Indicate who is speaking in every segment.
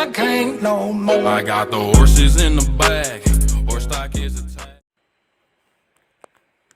Speaker 1: I can't no more. I got the horses in the back. Horse stock is attached.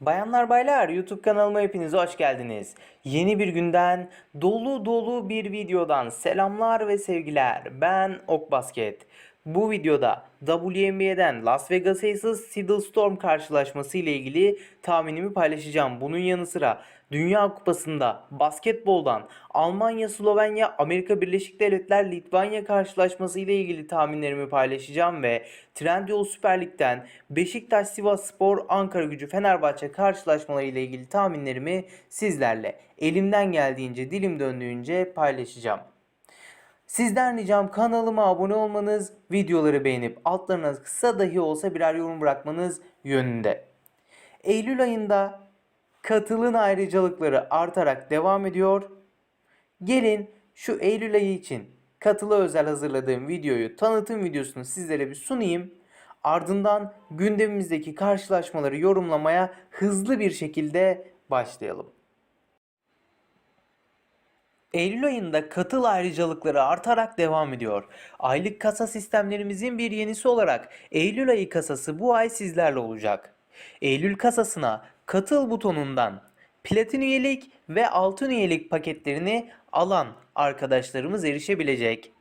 Speaker 2: Bayanlar baylar YouTube kanalıma hepiniz hoş geldiniz. Yeni bir günden dolu dolu bir videodan selamlar ve sevgiler. Ben Ok Basket. Bu videoda WNBA'den Las Vegas Aces Seattle Storm karşılaşması ile ilgili tahminimi paylaşacağım. Bunun yanı sıra Dünya Kupası'nda basketboldan Almanya, Slovenya, Amerika Birleşik Devletler, Litvanya karşılaşması ile ilgili tahminlerimi paylaşacağım ve Trendyol Süper Lig'den Beşiktaş, Sivas Spor, Ankara Gücü, Fenerbahçe karşılaşmaları ile ilgili tahminlerimi sizlerle elimden geldiğince, dilim döndüğünce paylaşacağım. Sizden ricam kanalıma abone olmanız, videoları beğenip altlarına kısa dahi olsa birer yorum bırakmanız yönünde. Eylül ayında katılın ayrıcalıkları artarak devam ediyor. Gelin şu Eylül ayı için katılı özel hazırladığım videoyu, tanıtım videosunu sizlere bir sunayım. Ardından gündemimizdeki karşılaşmaları yorumlamaya hızlı bir şekilde başlayalım. Eylül ayında katıl ayrıcalıkları artarak devam ediyor. Aylık kasa sistemlerimizin bir yenisi olarak Eylül ayı kasası bu ay sizlerle olacak. Eylül kasasına katıl butonundan platin üyelik ve altın üyelik paketlerini alan arkadaşlarımız erişebilecek.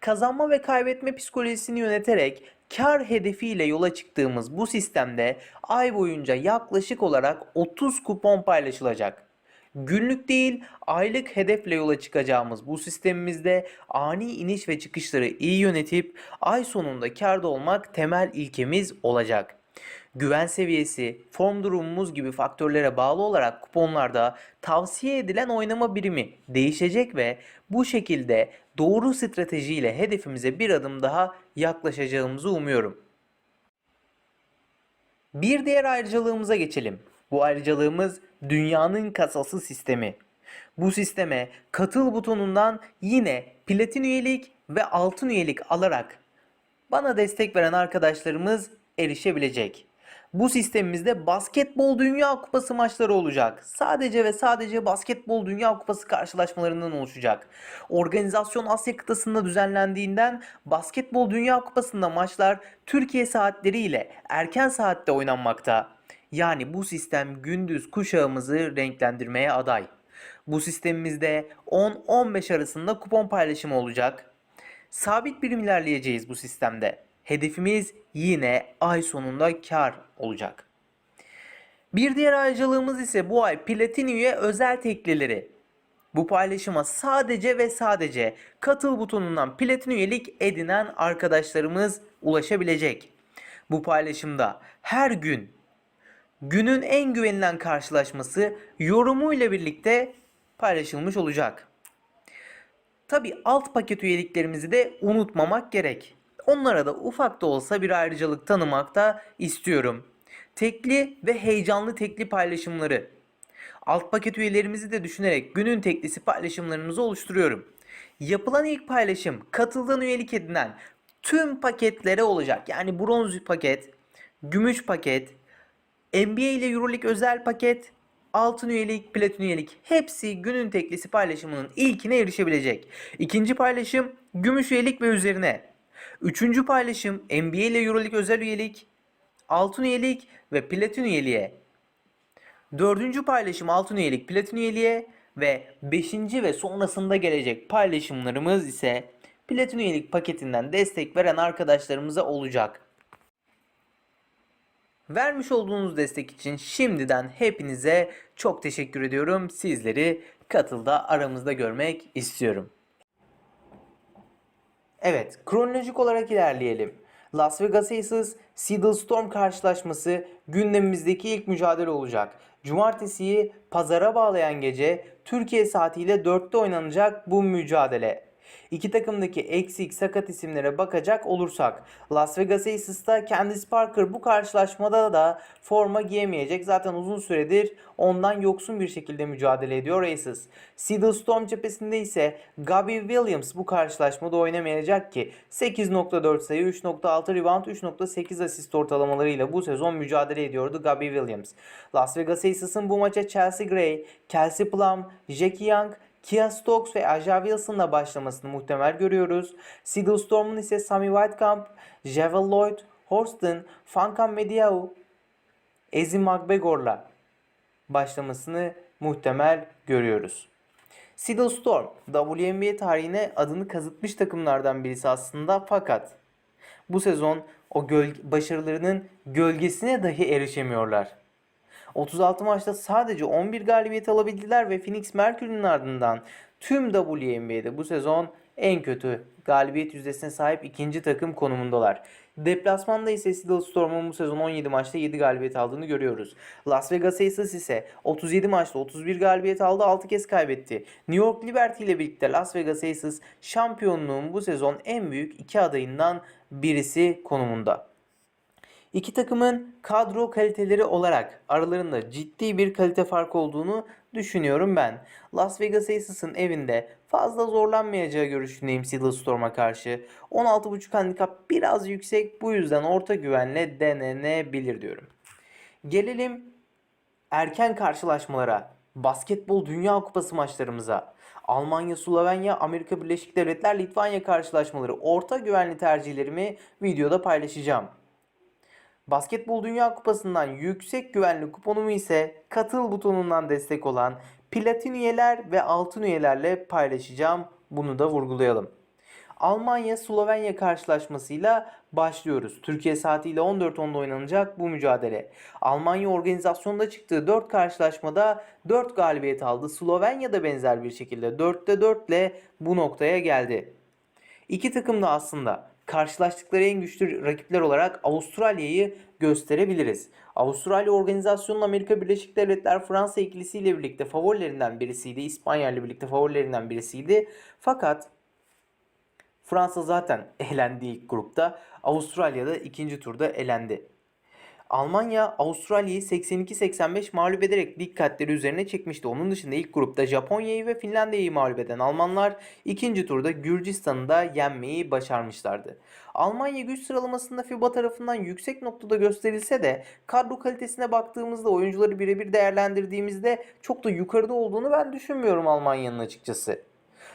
Speaker 2: Kazanma ve kaybetme psikolojisini yöneterek kar hedefiyle yola çıktığımız bu sistemde ay boyunca yaklaşık olarak 30 kupon paylaşılacak. Günlük değil, aylık hedefle yola çıkacağımız bu sistemimizde ani iniş ve çıkışları iyi yönetip ay sonunda karda olmak temel ilkemiz olacak. Güven seviyesi, form durumumuz gibi faktörlere bağlı olarak kuponlarda tavsiye edilen oynama birimi değişecek ve bu şekilde doğru stratejiyle hedefimize bir adım daha yaklaşacağımızı umuyorum. Bir diğer ayrıcalığımıza geçelim. Bu ayrıcalığımız dünyanın kasası sistemi. Bu sisteme katıl butonundan yine platin üyelik ve altın üyelik alarak bana destek veren arkadaşlarımız erişebilecek. Bu sistemimizde basketbol dünya kupası maçları olacak. Sadece ve sadece basketbol dünya kupası karşılaşmalarından oluşacak. Organizasyon Asya kıtasında düzenlendiğinden basketbol dünya kupasında maçlar Türkiye saatleriyle erken saatte oynanmakta. Yani bu sistem gündüz kuşağımızı renklendirmeye aday. Bu sistemimizde 10-15 arasında kupon paylaşımı olacak. Sabit birim ilerleyeceğiz bu sistemde. Hedefimiz yine ay sonunda kar olacak. Bir diğer ayrıcalığımız ise bu ay platin özel teklileri. Bu paylaşıma sadece ve sadece katıl butonundan platin üyelik edinen arkadaşlarımız ulaşabilecek. Bu paylaşımda her gün günün en güvenilen karşılaşması yorumuyla birlikte paylaşılmış olacak. Tabi alt paket üyeliklerimizi de unutmamak gerek. Onlara da ufak da olsa bir ayrıcalık tanımak da istiyorum. Tekli ve heyecanlı tekli paylaşımları. Alt paket üyelerimizi de düşünerek günün teklisi paylaşımlarımızı oluşturuyorum. Yapılan ilk paylaşım katıldan üyelik edinen tüm paketlere olacak. Yani bronz paket, gümüş paket, NBA ile Euroleague özel paket, altın üyelik, platin üyelik hepsi günün teklisi paylaşımının ilkine erişebilecek. İkinci paylaşım gümüş üyelik ve üzerine. Üçüncü paylaşım NBA ile Euroleague özel üyelik, altın üyelik ve platin üyeliğe. Dördüncü paylaşım altın üyelik, platin üyeliğe ve beşinci ve sonrasında gelecek paylaşımlarımız ise platin üyelik paketinden destek veren arkadaşlarımıza olacak. Vermiş olduğunuz destek için şimdiden hepinize çok teşekkür ediyorum. Sizleri katılda aramızda görmek istiyorum. Evet, kronolojik olarak ilerleyelim. Las Vegas Aces Seattle Storm karşılaşması gündemimizdeki ilk mücadele olacak. Cumartesiyi pazara bağlayan gece Türkiye saatiyle 4'te oynanacak bu mücadele. İki takımdaki eksik sakat isimlere bakacak olursak Las Vegas Aces'ta Candice Parker bu karşılaşmada da forma giyemeyecek. Zaten uzun süredir ondan yoksun bir şekilde mücadele ediyor Aces. Seattle Storm cephesinde ise Gabby Williams bu karşılaşmada oynamayacak ki 8.4 sayı, 3.6 rebound, 3.8 asist ortalamalarıyla bu sezon mücadele ediyordu Gabby Williams. Las Vegas Aces'ın bu maça Chelsea Gray, Kelsey Plum, Jackie Young, Kia Stokes ve Aja Wilson'la başlamasını muhtemel görüyoruz. Seagull Storm'un ise Sammy Whitekamp, Javel Lloyd, Horston, Fankam Mediao, Ezi Magbegor'la başlamasını muhtemel görüyoruz. Seattle Storm, WNBA tarihine adını kazıtmış takımlardan birisi aslında fakat bu sezon o başarılarının gölgesine dahi erişemiyorlar. 36 maçta sadece 11 galibiyet alabildiler ve Phoenix Mercury'nin ardından tüm WNBA'de bu sezon en kötü galibiyet yüzdesine sahip ikinci takım konumundalar. Deplasmanda ise Storm'un bu sezon 17 maçta 7 galibiyet aldığını görüyoruz. Las Vegas Aces ise 37 maçta 31 galibiyet aldı 6 kez kaybetti. New York Liberty ile birlikte Las Vegas Aces şampiyonluğun bu sezon en büyük iki adayından birisi konumunda. İki takımın kadro kaliteleri olarak aralarında ciddi bir kalite farkı olduğunu düşünüyorum ben. Las Vegas Aces'ın evinde fazla zorlanmayacağı görüşündeyim Storm'a karşı. 16.5 handikap biraz yüksek bu yüzden orta güvenle denenebilir diyorum. Gelelim erken karşılaşmalara, basketbol Dünya Kupası maçlarımıza. Almanya, Slovenya, Amerika Birleşik Devletler, Litvanya karşılaşmaları orta güvenli tercihlerimi videoda paylaşacağım. Basketbol Dünya Kupası'ndan yüksek güvenli kuponumu ise katıl butonundan destek olan platin üyeler ve altın üyelerle paylaşacağım. Bunu da vurgulayalım. Almanya Slovenya karşılaşmasıyla başlıyoruz. Türkiye saatiyle 14.10'da oynanacak bu mücadele. Almanya organizasyonda çıktığı 4 karşılaşmada 4 galibiyet aldı. Slovenya da benzer bir şekilde 4'te 4 ile bu noktaya geldi. İki takım da aslında karşılaştıkları en güçlü rakipler olarak Avustralya'yı gösterebiliriz. Avustralya organizasyonun Amerika Birleşik Devletler Fransa ikilisiyle birlikte favorilerinden birisiydi. İspanya ile birlikte favorilerinden birisiydi. Fakat Fransa zaten elendi ilk grupta. Avustralya da ikinci turda elendi. Almanya Avustralya'yı 82-85 mağlup ederek dikkatleri üzerine çekmişti. Onun dışında ilk grupta Japonya'yı ve Finlandiya'yı mağlup eden Almanlar ikinci turda Gürcistan'ı da yenmeyi başarmışlardı. Almanya güç sıralamasında FIBA tarafından yüksek noktada gösterilse de kadro kalitesine baktığımızda oyuncuları birebir değerlendirdiğimizde çok da yukarıda olduğunu ben düşünmüyorum Almanya'nın açıkçası.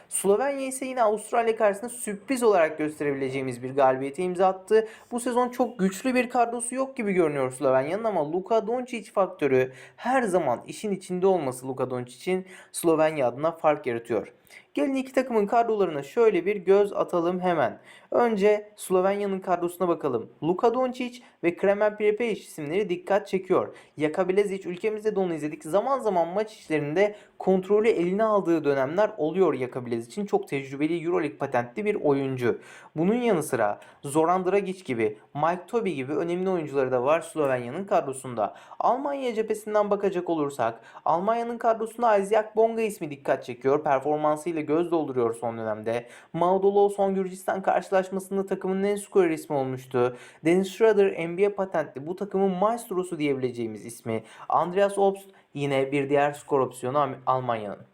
Speaker 2: Slovenya ise yine Avustralya karşısında sürpriz olarak gösterebileceğimiz bir galibiyete imza attı. Bu sezon çok güçlü bir kadrosu yok gibi görünüyor Slovenya'nın ama Luka Doncic faktörü her zaman işin içinde olması Luka Doncic'in Slovenya adına fark yaratıyor. Gelin iki takımın kadrolarına şöyle bir göz atalım hemen. Önce Slovenya'nın kadrosuna bakalım. Luka Doncic ve Kremen Prepelic isimleri dikkat çekiyor. Jaka Bilezic ülkemizde de onu izledik. Zaman zaman maç işlerinde kontrolü eline aldığı dönemler oluyor Jaka Bilezic'in. Çok tecrübeli Euroleague patentli bir oyuncu. Bunun yanı sıra Zoran Dragic gibi, Mike Toby gibi önemli oyuncuları da var Slovenya'nın kadrosunda. Almanya cephesinden bakacak olursak Almanya'nın kadrosunda Isaac Bonga ismi dikkat çekiyor. Performansıyla göz dolduruyor son dönemde. Maudolo son Gürcistan karşılaşmasında takımın en skorer ismi olmuştu. Dennis Schroeder NBA patentli bu takımın maestrosu diyebileceğimiz ismi. Andreas Obst yine bir diğer skor opsiyonu Almanya'nın.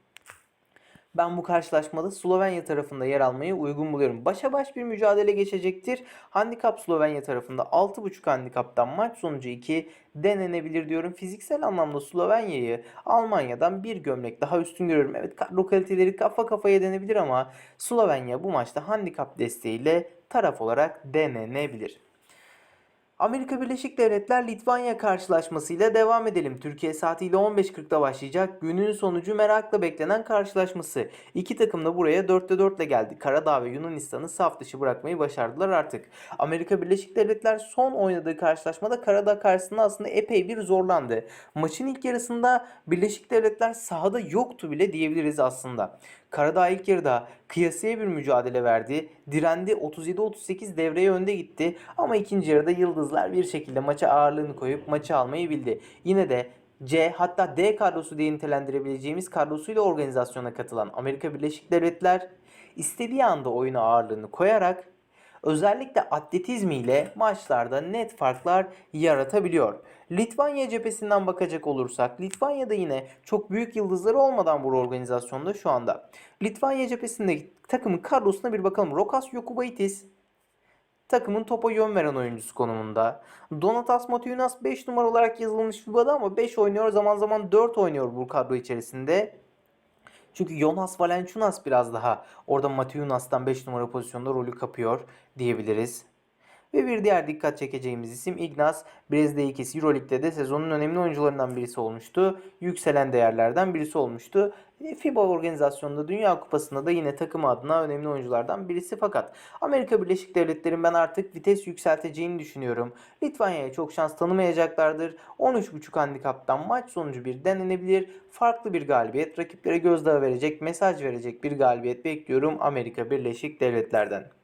Speaker 2: Ben bu karşılaşmada Slovenya tarafında yer almayı uygun buluyorum. Başa baş bir mücadele geçecektir. Handikap Slovenya tarafında 6.5 handikaptan maç sonucu 2 denenebilir diyorum. Fiziksel anlamda Slovenya'yı Almanya'dan bir gömlek daha üstün görüyorum. Evet kadro kafa kafaya denebilir ama Slovenya bu maçta handikap desteğiyle taraf olarak denenebilir. Amerika Birleşik Devletler Litvanya karşılaşmasıyla devam edelim. Türkiye saatiyle 15.40'da başlayacak. Günün sonucu merakla beklenen karşılaşması. İki takım da buraya 4'te 4 ile geldi. Karadağ ve Yunanistan'ı saf dışı bırakmayı başardılar artık. Amerika Birleşik Devletler son oynadığı karşılaşmada Karadağ karşısında aslında epey bir zorlandı. Maçın ilk yarısında Birleşik Devletler sahada yoktu bile diyebiliriz aslında. Karadağ ilk yarıda kıyasıya bir mücadele verdi. Direndi 37-38 devreye önde gitti. Ama ikinci yarıda Yıldızlar bir şekilde maça ağırlığını koyup maçı almayı bildi. Yine de C hatta D kadrosu diye nitelendirebileceğimiz kadrosuyla organizasyona katılan Amerika Birleşik Devletler istediği anda oyuna ağırlığını koyarak özellikle atletizmiyle maçlarda net farklar yaratabiliyor. Litvanya cephesinden bakacak olursak Litvanya'da yine çok büyük yıldızları olmadan bu organizasyonda şu anda. Litvanya cephesindeki takımın kadrosuna bir bakalım. Rokas Jokubaitis takımın topa yön veren oyuncusu konumunda. Donatas Motiejunas 5 numara olarak yazılmış FIBA'da ama 5 oynuyor zaman zaman 4 oynuyor bu kadro içerisinde. Çünkü Jonas Valanciunas biraz daha orada Matiunas'tan 5 numara pozisyonda rolü kapıyor diyebiliriz. Ve bir diğer dikkat çekeceğimiz isim Ignaz Brezdeikis. Euroleague'de de sezonun önemli oyuncularından birisi olmuştu. Yükselen değerlerden birisi olmuştu. FIBA organizasyonunda Dünya Kupası'nda da yine takım adına önemli oyunculardan birisi fakat Amerika Birleşik Devletleri'nin ben artık vites yükselteceğini düşünüyorum. Litvanya'ya çok şans tanımayacaklardır. 13.5 handikaptan maç sonucu bir denenebilir. Farklı bir galibiyet, rakiplere gözdağı verecek, mesaj verecek bir galibiyet bekliyorum Amerika Birleşik Devletler'den.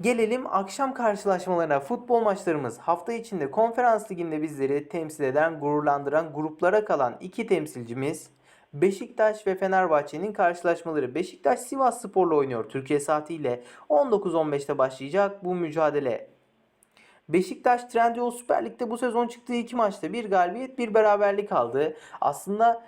Speaker 2: Gelelim akşam karşılaşmalarına. Futbol maçlarımız hafta içinde konferans liginde bizleri temsil eden, gururlandıran gruplara kalan iki temsilcimiz Beşiktaş ve Fenerbahçe'nin karşılaşmaları. Beşiktaş Sivas Spor'la oynuyor. Türkiye saatiyle 19.15'te başlayacak bu mücadele. Beşiktaş Trendyol Süper Lig'de bu sezon çıktığı iki maçta bir galibiyet bir beraberlik aldı. Aslında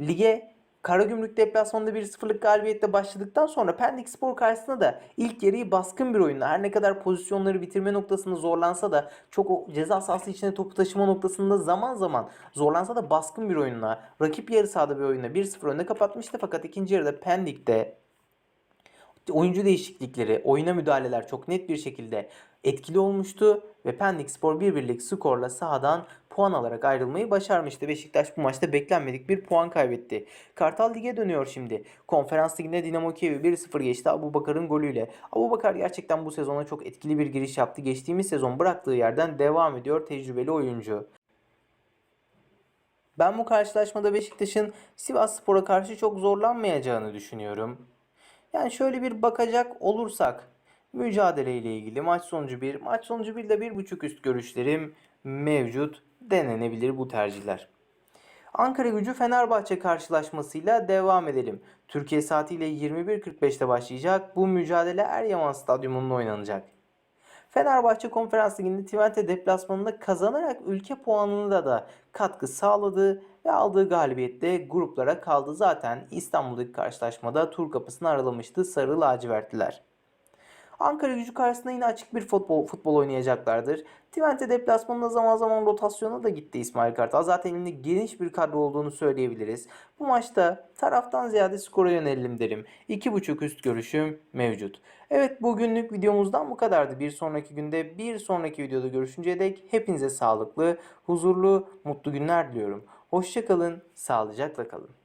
Speaker 2: lige Karagümrük deplasmanında 1-0'lık galibiyetle başladıktan sonra Pendik Spor karşısında da ilk yarıyı baskın bir oyunla her ne kadar pozisyonları bitirme noktasında zorlansa da çok o ceza sahası içinde topu taşıma noktasında zaman zaman zorlansa da baskın bir oyunla rakip yarı sahada bir oyunla 1-0 önde kapatmıştı. Fakat ikinci yarıda Pendik'te oyuncu değişiklikleri, oyuna müdahaleler çok net bir şekilde etkili olmuştu ve Pendik Spor bir birlik skorla sahadan puan alarak ayrılmayı başarmıştı. Beşiktaş bu maçta beklenmedik bir puan kaybetti. Kartal Lig'e dönüyor şimdi. Konferans Ligi'nde Dinamo Kiev'i 1-0 geçti Abu Bakar'ın golüyle. Abu Bakar gerçekten bu sezona çok etkili bir giriş yaptı. Geçtiğimiz sezon bıraktığı yerden devam ediyor tecrübeli oyuncu. Ben bu karşılaşmada Beşiktaş'ın Sivas Spor'a karşı çok zorlanmayacağını düşünüyorum. Yani şöyle bir bakacak olursak mücadele ile ilgili maç sonucu 1, maç sonucu 1 ile 1.5 üst görüşlerim mevcut denenebilir bu tercihler. Ankara gücü Fenerbahçe karşılaşmasıyla devam edelim. Türkiye saatiyle 21.45'te başlayacak. Bu mücadele Eryaman Stadyumunda oynanacak. Fenerbahçe Konferans Ligi'nde Twente deplasmanında kazanarak ülke puanında da katkı sağladı ve aldığı galibiyette gruplara kaldı. Zaten İstanbul'daki karşılaşmada tur kapısını aralamıştı Sarı lacivertliler. Ankara gücü karşısında yine açık bir futbol, futbol oynayacaklardır. Twente deplasmanında zaman zaman rotasyona da gitti İsmail Kartal. Zaten elinde geniş bir kadro olduğunu söyleyebiliriz. Bu maçta taraftan ziyade skora yönelelim derim. 2.5 üst görüşüm mevcut. Evet bugünlük videomuzdan bu kadardı. Bir sonraki günde bir sonraki videoda görüşünceye dek hepinize sağlıklı, huzurlu, mutlu günler diliyorum. Hoşçakalın, sağlıcakla kalın.